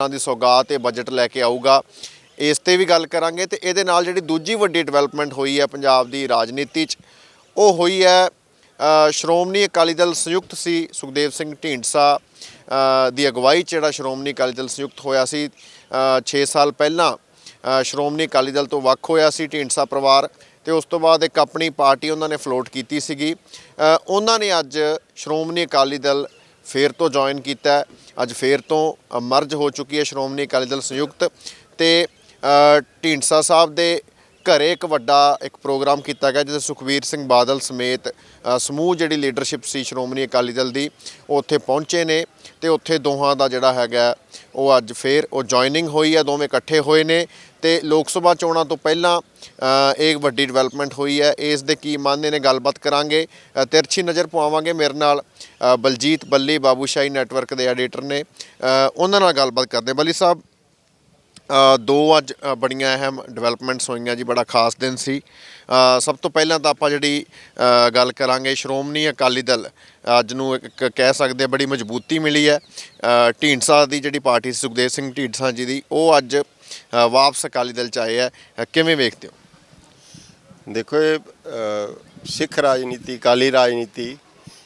ਤਰ੍ਹਾਂ ਦੀ ਸੌਗਾਤ ਤੇ ਬਜਟ ਲੈ ਕੇ ਆਊਗਾ। ਇਸ ਤੇ ਵੀ ਗੱਲ ਕਰਾਂਗੇ ਤੇ ਇਹਦੇ ਨਾਲ ਜਿਹੜੀ ਦੂਜੀ ਵੱਡੀ ਡਿਵੈਲਪਮੈਂਟ ਹੋਈ ਹੈ ਪੰਜਾਬ ਦੀ ਰਾਜਨੀਤੀ 'ਚ, ਉਹ ਹੋਈ ਹੈ ਸ਼੍ਰੋਮਣੀ ਅਕਾਲੀ ਦਲ ਸੰਯੁਕਤ ਸੀ, ਸੁਖਦੇਵ ਸਿੰਘ ਢੀਂਡਸਾ ਦੀ ਅਗਵਾਈ 'ਚ ਜਿਹੜਾ ਸ਼੍ਰੋਮਣੀ ਅਕਾਲੀ ਦਲ ਸੰਯੁਕਤ ਹੋਇਆ ਸੀ 6 ਸਾਲ ਪਹਿਲਾਂ ਸ਼੍ਰੋਮਣੀ ਅਕਾਲੀ ਦਲ ਤੋਂ ਵੱਖ ਹੋਇਆ ਸੀ ਢੀਂਡਸਾ ਪਰਿਵਾਰ ਤੇ ਉਸ ਤੋਂ ਬਾਅਦ ਇੱਕ ਆਪਣੀ ਪਾਰਟੀ ਉਹਨਾਂ ਨੇ ਫਲੋਟ ਕੀਤੀ ਸੀਗੀ। ਉਹਨਾਂ ਨੇ ਅੱਜ ਸ਼੍ਰੋਮਣੀ ਅਕਾਲੀ ਦਲ ਫੇਰ ਤੋਂ ਜੁਆਇਨ ਕੀਤਾ ਅੱਜ ਫੇਰ ਤੋਂ ਮਰਜ ਹੋ ਚੁੱਕੀ ਹੈ ਸ਼੍ਰੋਮਣੀ ਅਕਾਲੀ ਦਲ ਸੰਯੁਕਤ। ਤੇ ਢੀਂਡਸਾ ਸਾਹਿਬ ਦੇ ਘਰੇ ਇੱਕ ਵੱਡਾ, ਇੱਕ ਪ੍ਰੋਗਰਾਮ ਕੀਤਾ ਗਿਆ, ਜਿੱਥੇ ਸੁਖਵੀਰ ਸਿੰਘ ਬਾਦਲ ਸਮੇਤ ਸਮੂਹ ਜਿਹੜੀ ਲੀਡਰਸ਼ਿਪ ਸੀ ਸ਼੍ਰੋਮਣੀ ਅਕਾਲੀ ਦਲ ਦੀ, ਉਹ ਉੱਥੇ ਪਹੁੰਚੇ ਨੇ। ਤੇ ਉੱਥੇ ਦੋਹਾਂ ਦਾ ਜਿਹੜਾ ਹੈਗਾ ਉਹ ਅੱਜ ਫੇਰ ਉਹ ਜੁਆਇਨਿੰਗ ਹੋਈ ਹੈ ਦੋਵੇਂ ਇਕੱਠੇ ਹੋਏ ਨੇ ਤੇ ਲੋਕ ਸਭਾ ਚੋਣਾਂ ਤੋਂ ਪਹਿਲਾਂ ਇਹ ਵੱਡੀ ਡਿਵੈਲਪਮੈਂਟ ਹੋਈ ਹੈ ਇਸ ਦੇ ਕੀ ਮਾਨਨੇ ਨੇ ਗੱਲਬਾਤ ਕਰਾਂਗੇ। ਤਿਰਛੀ ਨਜ਼ਰ ਪਵਾਵਾਂਗੇ ਮੇਰੇ ਨਾਲ ਬਲਜੀਤ ਬੱਲੀ ਬਾਬੂਸ਼ਾਹੀ ਨੈਟਵਰਕ ਦੇ ਐਡੀਟਰ ਨੇ। ਉਹਨਾਂ ਨਾਲ ਗੱਲਬਾਤ ਕਰਦੇ ਬੱਲੀ ਸਾਹਿਬ ਦੋ ਅੱਜ ਬੜੀਆਂ ਅਹਿਮ ਡਿਵੈਲਪਮੈਂਟਸ ਹੋਈਆਂ ਜੀ, ਬੜਾ ਖਾਸ ਦਿਨ ਸੀ। ਸਭ ਤੋਂ ਪਹਿਲਾਂ ਤਾਂ ਆਪਾਂ ਜਿਹੜੀ ਗੱਲ ਕਰਾਂਗੇ ਸ਼੍ਰੋਮਣੀ ਅਕਾਲੀ ਦਲ। ਅੱਜ ਨੂੰ ਇੱਕ ਕਹਿ ਸਕਦੇ ਬੜੀ ਮਜ਼ਬੂਤੀ ਮਿਲੀ ਹੈ। ਢੀਂਡਸਾ ਦੀ ਜਿਹੜੀ ਪਾਰਟੀ ਸੀ, ਸੁਖਦੇਵ ਸਿੰਘ ਢੀਂਡਸਾ ਜੀ ਦੀ, ਉਹ ਅੱਜ ਵਾਪਸ ਅਕਾਲੀ ਦਲ ਚ ਆਏ ਹੈ। ਕਿਵੇਂ ਵੇਖਦੇ ਹੋ? ਦੇਖੋ ਇਹ ਸਿੱਖ ਰਾਜਨੀਤੀ ਕਾਲੀ ਰਾਜਨੀਤੀ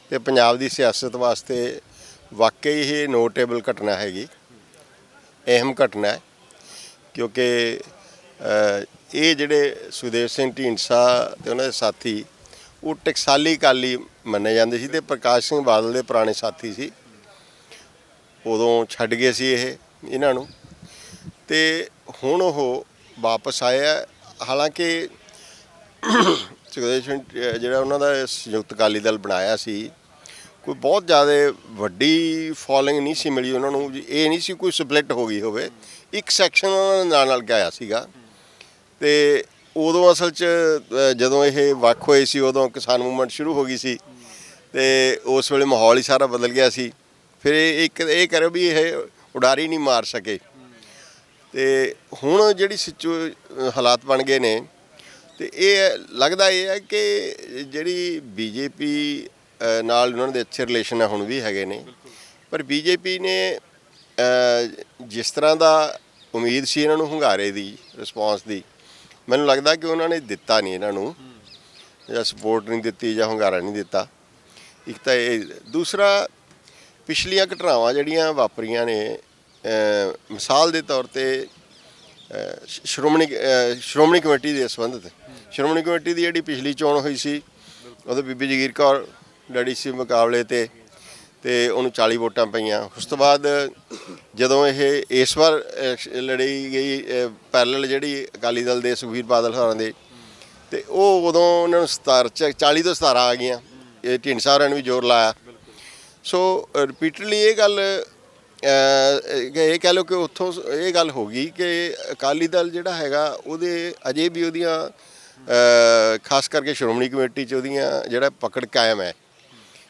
ਤੇ ਪੰਜਾਬ ਦੀ ਸਿਆਸਤ ਵਾਸਤੇ ਵਾਕਈ ਹੀ ਨੋਟੇਬਲ ਘਟਨਾ ਹੈਗੀ। ਅਹਿਮ ਘਟਨਾ ਹੈ। ਕਿਉਂਕਿ ਇਹ ਜਿਹੜੇ ਸੁਦੇਵ ਸਿੰਘ ਢੀਂਡਸਾ ਤੇ ਉਹਨਾਂ ਦੇ ਸਾਥੀ, ਉਹ ਟਕਸਾਲੀ ਕਾਲੀ ਮੰਨੇ ਜਾਂਦੇ ਸੀ ਤੇ ਪ੍ਰਕਾਸ਼ ਸਿੰਘ ਬਾਦਲ ਦੇ ਪੁਰਾਣੇ ਸਾਥੀ ਸੀ। ਉਦੋਂ ਛੱਡ ਗਏ ਸੀ ਇਹ ਇਹਨਾਂ ਨੂੰ। ਤੇ ਹੁਣ ਉਹ ਵਾਪਸ ਆਏ ਆ। ਹਾਲਾਂਕਿ, ਸੁਖਦੇਵ ਸਿੰਘ, ਜਿਹੜਾ ਉਹਨਾਂ ਦਾ ਸੰਯੁਕਤ ਅਕਾਲੀ ਦਲ ਬਣਾਇਆ ਸੀ, ਕੋਈ ਬਹੁਤ ਜ਼ਿਆਦਾ ਵੱਡੀ ਫੋਲੋਇੰਗ ਨਹੀਂ ਸੀ ਮਿਲੀ ਉਹਨਾਂ ਨੂੰ। ਇਹ ਨਹੀਂ ਸੀ ਕੋਈ ਸਪਲਿਟ ਹੋ ਗਈ ਹੋਵੇ। ਇੱਕ ਸੈਕਸ਼ਨ ਉਹਨਾਂ ਦੇ ਨਾਲ ਨਾਲ ਗਾਇਆ ਸੀਗਾ। ਤੇ ਉਦੋਂ ਅਸਲ 'ਚ ਜਦੋਂ ਇਹ ਵੱਖ ਹੋਏ ਸੀ, ਉਦੋਂ ਕਿਸਾਨ ਮੂਵਮੈਂਟ ਸ਼ੁਰੂ ਹੋ ਗਈ ਸੀ। ਤੇ ਉਸ ਵੇਲੇ ਮਾਹੌਲ ਹੀ ਸਾਰਾ ਬਦਲ ਗਿਆ ਸੀ। ਫਿਰ ਇਹ ਇੱਕ ਇਹ ਕਰੋ ਵੀ ਇਹ ਉਡਾਰੀ ਨਹੀਂ ਮਾਰ ਸਕੇ। ਤੇ ਹੁਣ ਜਿਹੜੀ ਸਿਚੂ, ਹਾਲਾਤ ਬਣ ਗਏ ਨੇ, ਤੇ ਇਹ ਲੱਗਦਾ ਇਹ ਹੈ ਕਿ ਜਿਹੜੀ ਬੀਜੇਪੀ ਨਾਲ ਉਹਨਾਂ ਦੇ ਅੱਛੇ ਰਿਲੇਸ਼ਨ ਆ ਹੁਣ ਵੀ ਹੈਗੇ ਨੇ। ਪਰ ਬੀਜੇਪੀ ਨੇ ਜਿਸ ਤਰ੍ਹਾਂ ਦਾ ਉਮੀਦ ਸੀ ਇਹਨਾਂ ਨੂੰ ਹੁੰਗਾਰੇ ਦੀ ਰਿਸਪਾਂਸ ਦੀ, ਮੈਨੂੰ ਲੱਗਦਾ ਕਿ ਉਹਨਾਂ ਨੇ ਦਿੱਤਾ ਨਹੀਂ ਇਹਨਾਂ ਨੂੰ, ਜਾਂ ਸਪੋਰਟ ਨਹੀਂ ਦਿੱਤੀ, ਜਾਂ ਹੁੰਗਾਰਾ ਨਹੀਂ ਦਿੱਤਾ। ਇੱਕ ਤਾਂ ਇਹ, ਦੂਸਰਾ, ਪਿਛਲੀਆਂ ਘਟਨਾਵਾਂ ਜਿਹੜੀਆਂ ਵਾਪਰੀਆਂ ਨੇ ਮਿਸਾਲ ਦੇ ਤੌਰ ਤੇ ਸ਼੍ਰੋਮਣੀ ਸ਼੍ਰੋਮਣੀ ਕਮੇਟੀ ਦੇ ਸੰਬੰਧਿਤ। ਸ਼੍ਰੋਮਣੀ ਕਮੇਟੀ ਦੀ ਜਿਹੜੀ ਪਿਛਲੀ ਚੋਣ ਹੋਈ ਸੀ, ਉਹਦੇ ਬੀਬੀ ਜਗੀਰ ਕੌਰ ਲੜੀ ਸੀ ਮੁਕਾਬਲੇ ਤੇ ਤੇ ਉਹਨੂੰ 40 ਵੋਟਾਂ ਪਈਆਂ। ਉਸ ਤੋਂ ਬਾਅਦ ਜਦੋਂ ਇਹ ਇਸ ਵਾਰ ਅ, ਲੜੀ ਗਈ ਪੈਰਲਲ ਜਿਹੜੀ ਅਕਾਲੀ ਦਲ ਦੇ ਸੁਖਬੀਰ ਬਾਦਲ ਹੋਰਾਂ ਦੇ ਤੇ ਉਹ ਉਦੋਂ ਉਹਨਾਂ ਨੂੰ 17 ਚ- 40 ਤੋਂ 17 ਆ ਗਈਆਂ। ਇਹ ਢੀਂਡਸਾ ਹੋਰਾਂ ਨੇ ਵੀ ਜ਼ੋਰ ਲਾਇਆ। ਸੋ ਰਿਪੀਟਡਲੀ ਇਹ ਗੱਲ ਇਹ ਕਹਿ ਲਓ ਕਿ ਉੱਥੋਂ ਸ- ਇਹ ਗੱਲ ਹੋ ਗਈ ਕਿ ਅਕਾਲੀ ਦਲ ਜਿਹੜਾ ਹੈਗਾ ਉਹਦੇ ਅਜੇ ਵੀ ਉਹਦੀਆਂ ਖਾਸ ਕਰਕੇ ਸ਼੍ਰੋਮਣੀ ਕਮੇਟੀ 'ਚ ਉਹਦੀਆਂ ਜਿਹੜਾ ਪਕੜ ਕਾਇਮ ਹੈ।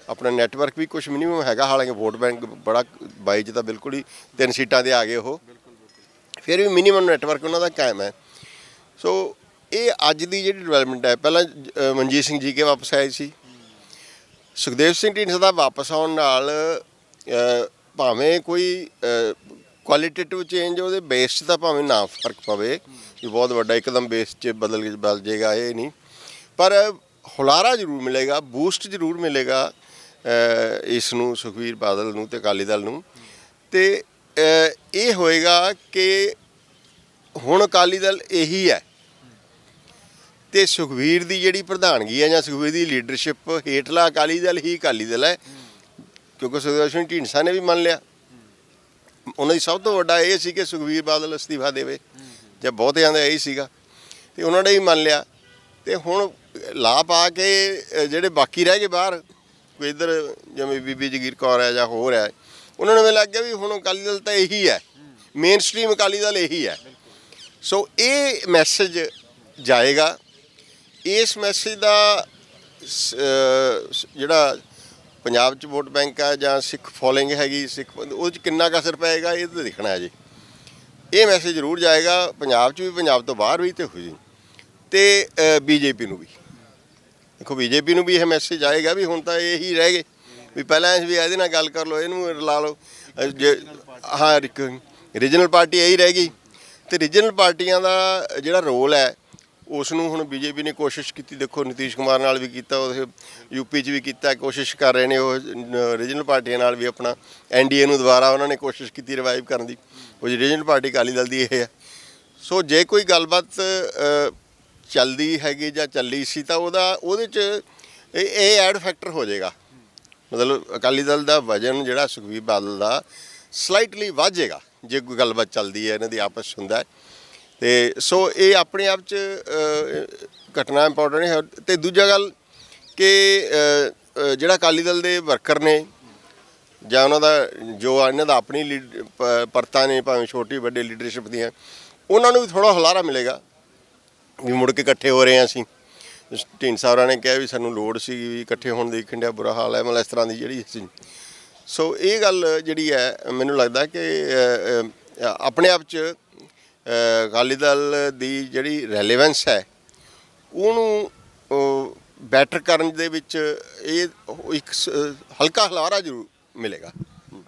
ਆਪਣਾ ਨੈਟਵਰਕ ਵੀ ਕੁਝ ਮਿਨੀਮਮ ਹੈਗਾ, ਹਾਲਾਂਕਿ ਵੋਟ ਬੈਂਕ ਬੜਾ 22 'ਚ ਤਾਂ ਬਿਲਕੁਲ ਹੀ ਤਿੰਨ ਸੀਟਾਂ ਦੇ ਆ ਗਏ ਉਹ। ਫਿਰ ਵੀ ਮਿਨੀਮਮ ਨੈਟਵਰਕ ਉਹਨਾਂ ਦਾ ਕਾਇਮ ਹੈ। ਸੋ ਇਹ ਅੱਜ ਦੀ ਜਿਹੜੀ ਡਿਵੈਲਪਮੈਂਟ ਹੈ, ਪਹਿਲਾਂ ਮਨਜੀਤ ਸਿੰਘ ਜੀ ਕੇ ਵਾਪਸ ਆਏ ਸੀ। ਸੁਖਦੇਵ ਸਿੰਘ ਢੀਂਡਸਾ ਦਾ ਵਾਪਸ ਆਉਣ ਨਾਲ ਭਾਵੇਂ ਕੋਈ ਕੁਆਲਿਟੇਟਿਵ ਚੇਂਜ ਉਹਦੇ ਬੇਸ 'ਚ ਤਾਂ ਭਾਵੇਂ ਨਾ ਫ਼ਰਕ ਪਵੇ, ਵੀ ਬਹੁਤ ਵੱਡਾ, ਇੱਕਦਮ ਬੇਸ 'ਚ ਬਦਲ ਬਦਲ ਜਾਏਗਾ ਇਹ ਨਹੀਂ। ਪਰ ਹੁਲਾਰਾ ਜ਼ਰੂਰ ਮਿਲੇਗਾ ਬੂਸਟ ਜ਼ਰੂਰ ਮਿਲੇਗਾ ਇਸ ਨੂੰ ਸੁਖਵੀਰ ਬਾਦਲ ਨੂੰ ਤੇ ਅਕਾਲੀ ਦਲ ਨੂੰ। ਤੇ ਇਹ ਹੋਏਗਾ ਕਿ ਹੁਣ ਅਕਾਲੀ ਦਲ ਇਹੀ ਹੈ। ਤੇ ਸੁਖਵੀਰ ਦੀ ਜਿਹੜੀ ਪ੍ਰਧਾਨਗੀ ਹੈ ਜਾਂ ਸੁਖਵੀਰ ਦੀ ਲੀਡਰਸ਼ਿਪ ਹੇਠਲਾ ਅਕਾਲੀ ਦਲ ਹੀ ਅਕਾਲੀ ਦਲ ਹੈ। ਕਿਉਂਕਿ ਸੁਖਦੇਵ ਸਿੰਘ ਢੀਂਡਸਾ ਨੇ ਵੀ ਮੰਨ ਲਿਆ। ਉਹਨਾਂ ਦੀ ਸਭ ਤੋਂ ਵੱਡਾ ਇਹ ਸੀ ਕਿ ਸੁਖਵੀਰ ਬਾਦਲ ਅਸਤੀਫਾ ਦੇਵੇ। ਜਾਂ ਬਹੁਤਿਆਂ ਦਾ ਇਹੀ ਸੀਗਾ। ਤੇ ਉਹਨਾਂ ਨੇ ਵੀ ਮੰਨ ਲਿਆ। ਤੇ ਹੁਣ ਲਾ ਪਾ ਕੇ ਜਿਹੜੇ ਬਾਕੀ ਰਹਿ ਗਏ ਬਾਹਰ ਕੋਈ ਇੱਧਰ ਜਿਵੇਂ ਬੀਬੀ ਜਗੀਰ ਕੌਰ ਹੈ ਜਾਂ ਹੋਰ ਹੈ, ਉਹਨਾਂ ਨੂੰ ਵੀ ਲੱਗ ਗਿਆ ਵੀ ਹੁਣ ਅਕਾਲੀ ਦਲ ਤਾਂ ਇਹੀ ਹੈ। ਮੇਨ ਸਟ੍ਰੀਮ ਅਕਾਲੀ ਦਲ ਇਹੀ ਹੈ। ਸੋ ਇਹ ਮੈਸੇਜ ਜਾਏਗਾ। ਇਸ ਮੈਸੇਜ ਦਾ ਜਿਹੜਾ ਪੰਜਾਬ 'ਚ ਵੋਟ ਬੈਂਕ ਹੈ ਜਾਂ ਸਿੱਖ ਫੋਲੋਇੰਗ ਹੈਗੀ, ਸਿੱਖ ਉਹਦੇ 'ਚ ਕਿੰਨਾ ਕੁ ਅਸਰ ਪਏਗਾ, ਇਹ ਤਾਂ ਦੇਖਣਾ ਹੈ ਜੀ। ਇਹ ਮੈਸੇਜ ਜ਼ਰੂਰ ਜਾਏਗਾ, ਪੰਜਾਬ 'ਚ ਵੀ, ਪੰਜਾਬ ਤੋਂ ਬਾਹਰ ਵੀ ਤੇ ਹੋ ਜੀ ਤੇ ਬੀਜੇਪੀ ਨੂੰ ਵੀ। ਦੇਖੋ ਬੀਜੇਪੀ ਨੂੰ ਵੀ ਇਹ ਮੈਸੇਜ ਆਏਗਾ ਵੀ ਹੁਣ ਤਾਂ ਇਹੀ ਰਹਿ ਗਏ। ਵੀ ਪਹਿਲਾਂ ਵੀ ਇਹਦੇ ਨਾਲ ਗੱਲ ਕਰ ਲਓ, ਇਹਨੂੰ ਲਾ ਲਓ। ਜੇ, ਹਾਂ, ਰਿਕ- ਰੀਜਨਲ ਪਾਰਟੀ ਇਹੀ ਰਹਿ ਗਈ। ਤੇ ਰੀਜਨਲ ਪਾਰਟੀਆਂ ਦਾ ਜਿਹੜਾ ਰੋਲ ਹੈ, ਉਸ ਨੂੰ ਹੁਣ ਬੀਜੇਪੀ ਨੇ ਕੋਸ਼ਿਸ਼ ਕੀਤੀ, ਦੇਖੋ ਨਿਤੀਸ਼ ਕੁਮਾਰ ਨਾਲ ਵੀ ਕੀਤਾ, ਉਹ ਯੂਪੀ 'ਚ ਵੀ ਕੀਤਾ, ਕੋਸ਼ਿਸ਼ ਕਰ ਰਹੇ ਨੇ ਉਹ ਰੀਜਨਲ ਪਾਰਟੀਆਂ ਨਾਲ ਵੀ ਆਪਣਾ ਐਨਡੀਏ ਨੂੰ ਦੁਬਾਰਾ ਉਹਨਾਂ ਨੇ ਕੋਸ਼ਿਸ਼ ਕੀਤੀ ਰਿਵਾਈਵ ਕਰਨ ਦੀ। ਉਹ ਰੀਜਨਲ ਪਾਰਟੀ ਅਕਾਲੀ ਦਲ ਦੀ ਇਹ ਹੈ। ਸੋ ਜੇ ਕੋਈ ਗੱਲਬਾਤ ਚੱਲਦੀ ਹੈਗੀ ਜਾਂ ਚੱਲੀ ਸੀ ਤਾਂ ਉਹਦਾ, ਉਹਦੇ 'ਚ ਇਹ ਇਹ ਐਡ ਫੈਕਟਰ ਹੋ ਜਾਏਗਾ। ਮਤਲਬ ਅਕਾਲੀ ਦਲ ਦਾ ਵਜਨ ਜਿਹੜਾ ਸੁਖਬੀਰ ਬਾਦਲ ਦਾ ਸਲਾਈਟਲੀ ਵੱਧ ਜਾਏਗਾ, ਜੇ ਕੋਈ ਗੱਲਬਾਤ ਚੱਲਦੀ ਹੈ, ਇਹਨਾਂ ਦੀ ਆਪਸ 'ਚ ਹੁੰਦਾ ਹੈ। ਤੇ ਸੋ ਇਹ ਆਪਣੇ ਆਪ 'ਚ ਘਟਨਾ ਇੰਪੋਰਟੈਂਟ ਹੈ। ਤੇ ਦੂਜਾ ਗੱਲ ਕਿ ਜਿਹੜਾ ਅਕਾਲੀ ਦਲ ਦੇ ਵਰਕਰ ਨੇ, ਜਾਂ ਉਹਨਾਂ ਦਾ ਜੋ ਇਹਨਾਂ ਦਾ ਆਪਣੀ ਲੀਡ- ਪਰਤਾਂ ਨੇ, ਭਾਵੇਂ ਛੋਟੀ ਵੱਡੇ ਲੀਡਰਸ਼ਿਪ ਦੀਆਂ, ਉਹਨਾਂ ਨੂੰ ਵੀ ਥੋੜਾ ਹੁਲਾਰਾ ਮਿਲੇਗਾ। ਵੀ ਮੁੜ ਕੇ ਇਕੱਠੇ ਹੋ ਰਹੇ ਹਾਂ ਅਸੀਂ। ਢੀਂਡਸਾ ਹੋਰਾਂ ਨੇ ਕਿਹਾ ਵੀ ਸਾਨੂੰ ਲੋੜ ਸੀ ਵੀ ਇਕੱਠੇ ਹੋਣ ਦੀ ਖਿੰਡਿਆ ਬੁਰਾ ਹਾਲ ਹੈ, ਮਤਲਬ ਇਸ ਤਰ੍ਹਾਂ ਦੀ ਜਿਹੜੀ ਸੀ। ਸੋ ਇਹ ਗੱਲ ਜਿਹੜੀ ਹੈ, ਮੈਨੂੰ ਲੱਗਦਾ ਕਿ ਆਪਣੇ ਆਪ 'ਚ ਅਕਾਲੀ ਦਲ ਦੀ ਜਿਹੜੀ ਰੈਲੇਵੈਂਸ ਹੈ, ਉਹਨੂੰ ਬੈਟਰ ਕਰਨ ਦੇ ਵਿੱਚ ਇਹ ਇੱਕ ਸ- ਹਲਕਾ ਹਲਾਰਾ ਜ਼ਰੂਰ ਮਿਲੇਗਾ।